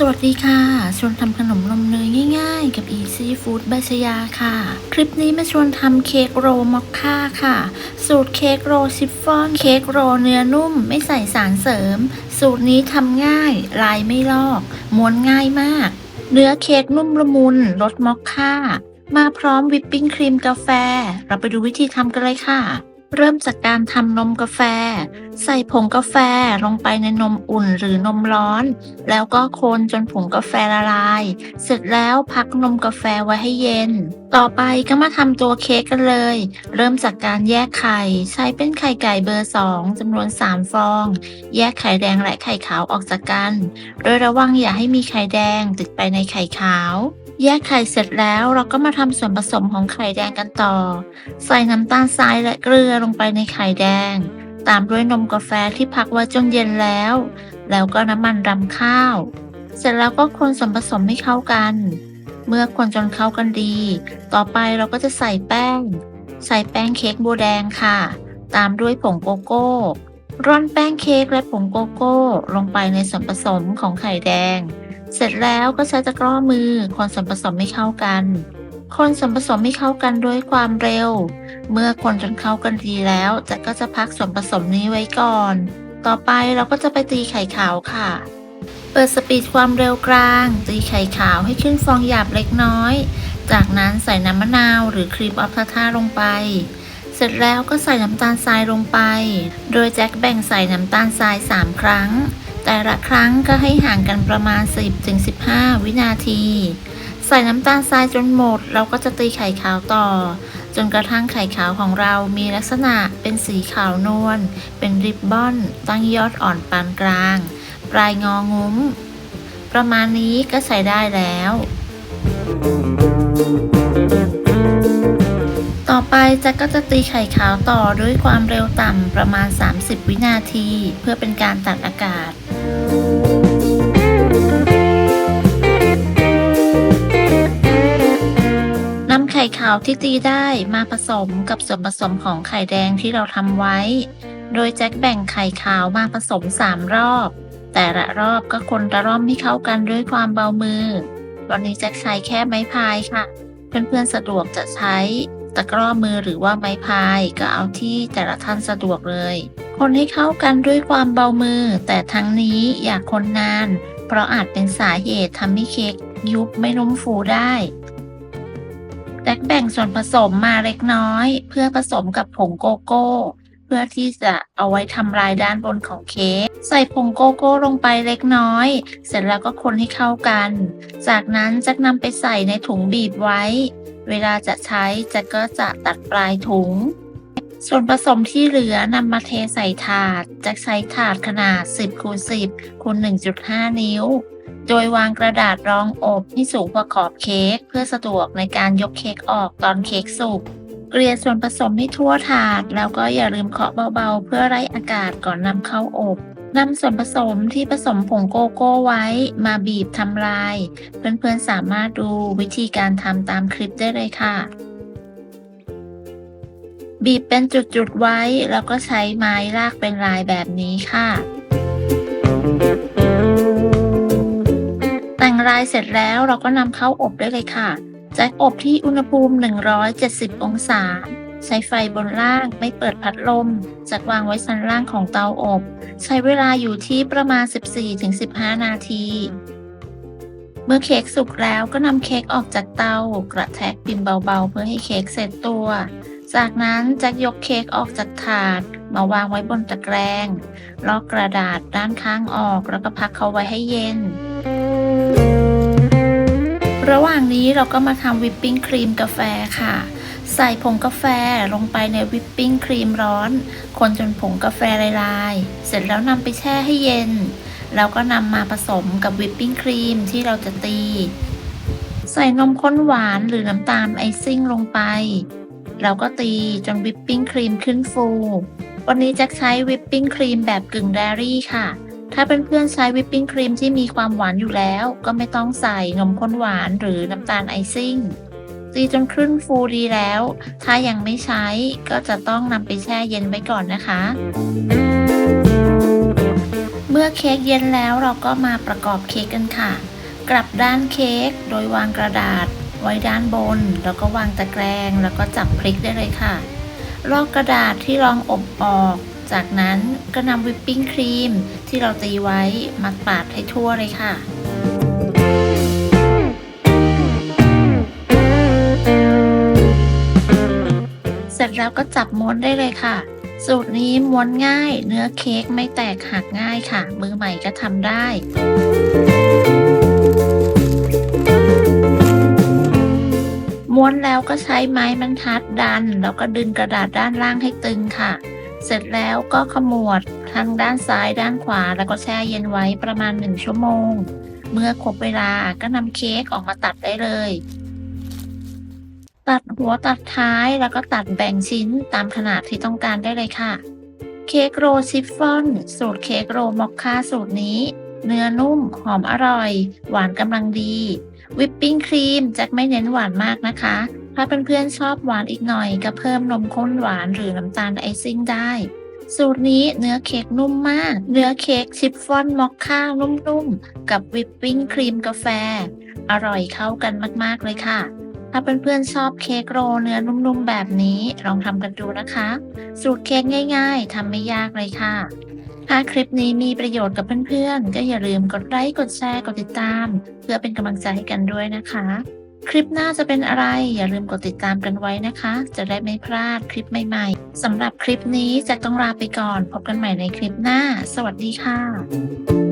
สวัสดีค่ะ ชวนทำขนมนมเนยง่ายๆ กับ Easy Food ใบชยาค่ะ คลิปนี้มาชวนทำเค้กโรลมอคค่าค่ะ สูตรเค้กโรลชิฟฟ่อนเค้กโรลเนื้อนุ่ม ไม่ใส่สารเสริม สูตรนี้ทำง่าย ลายไม่ลอก ม้วนง่ายมาก เนื้อเค้กนุ่มละมุนรสมอคค่า มาพร้อมวิปปิ้งครีมกาแฟ เราไปดูวิธีทำกันเลยค่ะ เริ่มจากการทำนมกาแฟ ใส่ผงกาแฟลงไปในนมอุ่นหรือนมร้อน แล้วก็คนจนผงกาแฟละลาย เสร็จแล้วพักนมกาแฟไว้ให้เย็น ต่อไปก็มาทำตัวเค้กกันเลย เริ่มจากการแยกไข่ ใช้เป็นไข่ไก่เบอร์ 2จำนวน 3 ฟอง แยกไข่แดงและไข่ขาวออกจากกัน โดยระวังอย่าให้มีไข่แดงติดไปในไข่ขาว แยกไข่เสร็จแล้วเราก็มาทำส่วนผสมของไข่แดงกันต่อ ใส่น้ำตาลทรายและเกลือลงไปในไข่แดง ตามด้วยนมกาแฟที่พักไว้จนเย็นแล้ว แล้วก็น้ำมันรำข้าว เสร็จแล้วก็คนส่วนผสมให้เข้ากัน เมื่อคนจนเข้ากันดี ต่อไปเราก็จะใส่แป้ง ใส่แป้งเค้กโบวแดงค่ะ ตามด้วยผงโกโก้ ร่อนแป้งเค้กและผงโกโก้ ลงไปในส่วนผสมของไข่แดง เสร็จแล้วก็ใช้ตะกร้อมือคนส่วนผสมให้เข้ากัน คนส่วนผสมให้เข้ากันด้วยความเร็ว เมื่อคนจนเข้ากันดีแล้วจะก็จะพักส่วนผสมนี้ไว้ก่อน ต่อไปเราก็จะไปตีไข่ขาวค่ะ เปิดสปีดความเร็วกลาง ตีไข่ขาวให้ขึ้นฟองหยาบเล็กน้อย จากนั้นใส่น้ำมะนาวหรือครีมออฟทาท่าลงไปเสร็จแล้วก็ใส่น้ำตาลทรายลงไป โดยแจ็คแบ่งใส่น้ำตาลทราย 3 ครั้ง แต่ละครั้งก็ให้ห่างกันประมาณ 10-15 วินาที ใส่น้ำตาลทรายจนหมด เราก็จะตีไข่ขาวต่อ จนกระทั่งไข่ขาวของเรามีลักษณะเป็นสีขาวนวล เป็นริบบอน ตั้งยอดอ่อนปานกลาง ปลายงองุ้ม ประมาณนี้ก็ใช้ได้แล้วต่อไปจ็คก็จะตีไข่ขาวต่อด้วยความเร็วต่ำประมาณ 30 วินาที เพื่อเป็นการตัดอากาศ นำไข่ขาวที่ตีได้มาผสมกับส่วนผสมของไข่แดงที่เราทำไว้ โดยแจ็คแบ่งไข่ขาวมาผสม 3 รอบ แต่ละรอบก็คนละรอบให้เข้ากันด้วยความเบามือ วันนี้แจ็คใช้แค่ไม้พายค่ะ เพื่อนๆสะดวกจะใช้ตะกร้อมือหรือว่าไม้พายก็เอาที่แต่ละท่านสะดวกเลย คนให้เข้ากันด้วยความเบามือ แต่ทั้งนี้อย่าคนนาน เพราะอาจเป็นสาเหตุทำให้เค้กยุบไม่นุ่มฟูได้ แจ็คแบ่งส่วนผสมมาเล็กน้อย เพื่อผสมกับผงโกโก้ เพื่อที่จะเอาไว้ทำลายด้านบนของเค้กใส่ผงโกโก้ลงไปเล็กน้อย เสร็จแล้วก็คนให้เข้ากัน จากนั้นจ็คนำไปใส่ในถุงบีบไว้ เวลาจะใช้จ็คก็จะตัดปลายถุง ส่วนผสมที่เหลือนำมาเทใส่ถาดจ็คใช้ถาดขนาด 10คูณ10คูณ1.5 นิ้ว โดยวางกระดาษรองอบให้สูงกว่าขอบเค้กเพื่อสะดวกในการยกเค้กออกตอนเค้กสุก เกลี่ยส่วนผสมให้ทั่วถาด แล้วก็อย่าลืมเคาะเบาๆ เพื่อไล่อากาศก่อนนำเข้าอบนำส่วนผสมที่ผสมผงโกโก้ไว้มาบีบทำลาย เพื่อนๆสามารถดูวิธีการทำตามคลิปได้เลยค่ะ บีบเป็นจุดๆไว้ แล้วก็ใช้ไม้ลากเป็นลายแบบนี้ค่ะ แต่งลายเสร็จแล้วเราก็นำเข้าอบได้เลยค่ะแจ็คอบที่อุณหภูมิ 170 องศา ใช้ไฟบนล่างไม่เปิดพัดลมจัดวางไว้ชั้นล่างของเตาอบ ใช้เวลาอยู่ที่ประมาณ 14-15 นาที เมื่อเค้กสุกแล้วก็นำเค้กออกจากเตากระแทกพิมพ์เบาๆ เพื่อให้เค้กเสร็จตัว จากนั้นจ็คยกเค้กออกจากถาดมาวางไว้บนตะแกรงลอกกระดาษด้านข้างออกแล้วก็พักเขาไว้ให้เย็น ระหว่างนี้เราก็มาทำวิปปิ้งครีมกาแฟค่ะ ใส่ผงกาแฟลงไปในวิปปิ้งครีมร้อน คนจนผงกาแฟละลาย เสร็จแล้วนำไปแช่ให้เย็น แล้วก็นำมาผสมกับวิปปิ้งครีมที่เราจะตี ใส่นมข้นหวานหรือน้ำตาลไอซิ่งลงไปแล้วก็ตีจนวิปปิ้งครีมขึ้นฟู วันนี้จะใช้วิปปิ้งครีมแบบกึ่งแดรี่ค่ะ ถ้าเป็นเพื่อนๆใช้วิปปิ้งครีมที่มีความหวานอยู่แล้ว ก็ไม่ต้องใส่นมข้นหวานหรือน้ำตาลไอซิ่งตีจนขึ้นฟูดีแล้ว ถ้ายังไม่ใช้ก็จะต้องนำไปแช่เย็นไว้ก่อนนะคะ เมื่อเค้กเย็นแล้วเราก็มาประกอบเค้กกันค่ะ กลับด้านเค้กโดยวางกระดาษ ไว้ด้านบน แล้วก็วางตะแกรง แล้วก็จับพลิกได้เลยค่ะ ลอกกระดาษที่รองอบออก จากนั้นก็นำวิปปิ้งครีมที่เราตีไว้มาปาดให้ทั่วเลยค่ะเสร็จแล้วก็จับม้วนได้เลยค่ะ สูตรนี้ม้วนง่าย เนื้อเค้กไม่แตกหักง่ายค่ะ มือใหม่ก็ทำได้ม้วนแล้วก็ใช้ไม้บรรทัดดัน แล้วก็ดึงกระดาษด้านล่างให้ตึงค่ะ เสร็จแล้วก็ขมวดทั้งด้านซ้ายด้านขวาแล้วก็แช่เย็นไว้ประมาณ 1 ชั่วโมง เมื่อครบเวลาก็นำเค้กออกมาตัดได้เลย ตัดหัวตัดท้ายแล้วก็ตัดแบ่งชิ้นตามขนาดที่ต้องการได้เลยค่ะ เค้กโรลชิฟฟ่อน สูตรเค้กโรลมอคค่าสูตรนี้ เนื้อนุ่มหอมอร่อย หวานกำลังดี วิปปิ้งครีมแจ็คไม่เน้นหวานมากนะคะ ถ้าเพื่อนๆชอบหวานอีกหน่อย ก็เพิ่มนมข้นหวานหรือน้ำตาลไอซิ่งได้ สูตรนี้เนื้อเค้กนุ่มมาก เนื้อเค้กชิฟฟ่อนมอคค่านุ่มๆ กับวิปปิ้งครีมกาแฟ อร่อยเข้ากันมากๆเลยค่ะ ถ้าเพื่อนๆชอบเค้กโรเนื้อนุ่มๆแบบนี้ลองทำกันดูนะคะ สูตรเค้กง่าย ๆทำไม่ยากเลยค่ะถ้าคลิปนี้มีประโยชน์กับเพื่อนๆ ก็อย่าลืมกดไลค์ กดแชร์ กดติดตาม เพื่อเป็นกำลังใจให้กันด้วยนะคะ คลิปหน้าจะเป็นอะไร อย่าลืมกดติดตามกันไว้นะคะ จะได้ไม่พลาดคลิปใหม่ๆสำหรับคลิปนี้จะต้องลาไปก่อน พบกันใหม่ในคลิปหน้า สวัสดีค่ะ